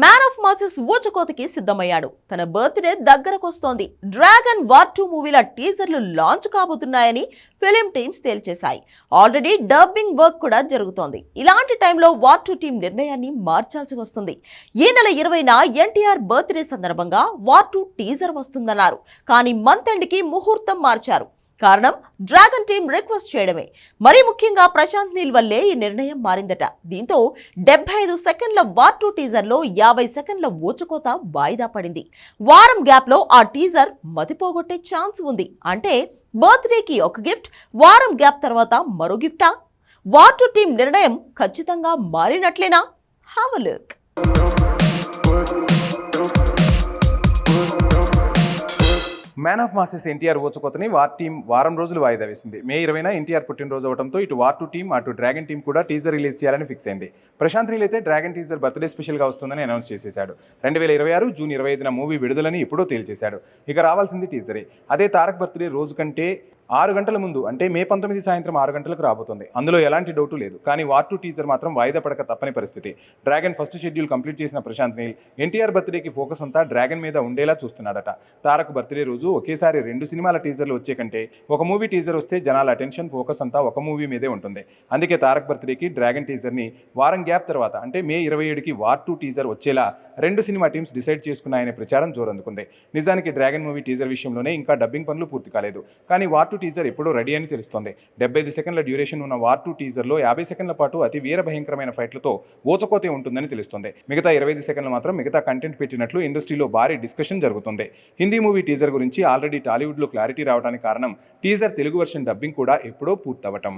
Man of masses ఊచకోతకి సిద్ధమయ్యాడు. తన బర్త్డే దగ్గరకొస్తోంది. డ్రాగన్ వార్ టూ మూవీల టీజర్లు లాంచ్ కాబోతున్నాయని ఫిలిం టీమ్స్ తేల్చేశాయి. ఆల్రెడీ డబ్బింగ్ వర్క్ కూడా జరుగుతోంది. ఇలాంటి టైంలో వార్ టూ టీం నిర్ణయాన్ని మార్చాల్సి వస్తుంది. ఈ నెల ఇరవైన ఎన్టీఆర్ బర్త్డే సందర్భంగా వార్ టూ టీజర్ వస్తుందన్నారు. కానీ మంత్ ఎండ్కి ముహూర్తం మార్చారు. కారణం డ్రాగన్ టీం రిక్వెస్ట్ చేయడమే. మరీ ముఖ్యంగా ప్రశాంత్ నీల్ వల్లే ఈ నిర్ణయం మారిందట. దీంతో డెబ్బై ఐదు సెకండ్ల వార్ టూ టీజర్లో యాభై సెకండ్ల ఊచకోత వాయిదా పడింది. వారం గ్యాప్లో ఆ టీజర్ మతిపోగొట్టే ఛాన్స్ ఉంది. అంటే బర్త్డేకి ఒక గిఫ్ట్ వారం గ్యాప్ తర్వాత మరో గిఫ్టా? వార్ టూ టీం నిర్ణయం ఖచ్చితంగా మారినట్లేనా? Have look. Man of masses NTR ఓచుకోతని War team వారం రోజులు వాయిదా వేసింది. మే ఇరవైన ఎన్టీఆర్ పుట్టినరోజు అవడంతో ఇటు వార్ టూ టీం అటు డ్రాగన్ టీం కూడా టీజర్ రిలీజ్ చేయాలని ఫిక్స్ అయింది. ప్రశాంత్ రీల్ అయితే డ్రాగన్ టీజర్ బర్త్డే స్పెషల్గా వస్తుందని అనౌన్స్ చేసేశాడు. రెండు వేల ఇరవై ఆరు జూన్ ఇరవై ఐదున మూవీ విడుదలని ఎప్పుడో తేల్చేశాడు. ఇక రావాల్సింది టీజరే అదే తారక్ బర్త్డే రోజు కంటే ఆరు గంటల ముందు అంటే మే పంతొమ్మిది సాయంత్రం ఆరు గంటలకు రాబోతుంది. అందులో ఎలాంటి డౌటు లేదు. కానీ వార్ టూ టీజర్ మాత్రం వాయిదా పడక తప్పని పరిస్థితి. డ్రాగన్ ఫస్ట్ షెడ్యూల్ కంప్లీట్ చేసిన ప్రశాంత్ నీల్ ఎన్టీఆర్ బర్త్డేకి ఫోకస్ అంతా డ్రాగన్ మీద ఉండేలా చూస్తున్నాడట. తారక్ బర్త్డే రోజు ఒకేసారి రెండు సినిమాల టీజర్లు వచ్చే కంటే ఒక మూవీ టీజర్ వస్తే జనాల అటెన్షన్ ఫోకస్ అంతా ఒక మూవీ మీదే ఉంటుంది. అందుకే తారక్ బర్త్డేకి డ్రాగన్ టీజర్ని వారం గ్యాప్ తర్వాత అంటే మే ఇరవై ఏడుకి వార్ టూ టీజర్ వచ్చేలా రెండు సినిమా టీమ్స్ డిసైడ్ చేసుకున్నాయనే ప్రచారం జోరందుకుంది. నిజానికి డ్రాగన్ మూవీ టీజర్ విషయంలోనే ఇంకా డబ్బింగ్ పనులు పూర్తి కాలేదు. కానీ వార్ వార్ టూ టీజర్ ఎప్పుడో రెడీ అని తెలుస్తోంది. డెబ్బై ఐదు సెకండ్ల డ్యూరేషన్ ఉన్న వార్ టూ టీజర్లో యాభై సెకండ్ల పాటు అతి వీర భయంకరమైన ఫైట్లతో ఓచకోతే ఉంటుందని తెలుస్తుంది. మిగతా ఇరవై ఐదు సెకండ్లు మాత్రం మిగతా కంటెంట్ పెట్టినట్లు ఇండస్ట్రీలో భారీ డిస్కషన్ జరుగుతుంది. హిందీ మూవీ టీజర్ గురించి ఆల్రెడీ టాలీవుడ్లో క్లారిటీ రావడానికి కారణం టీజర్ తెలుగు వర్షన్ డబ్బింగ్ కూడా ఎప్పుడో పూర్తవటం.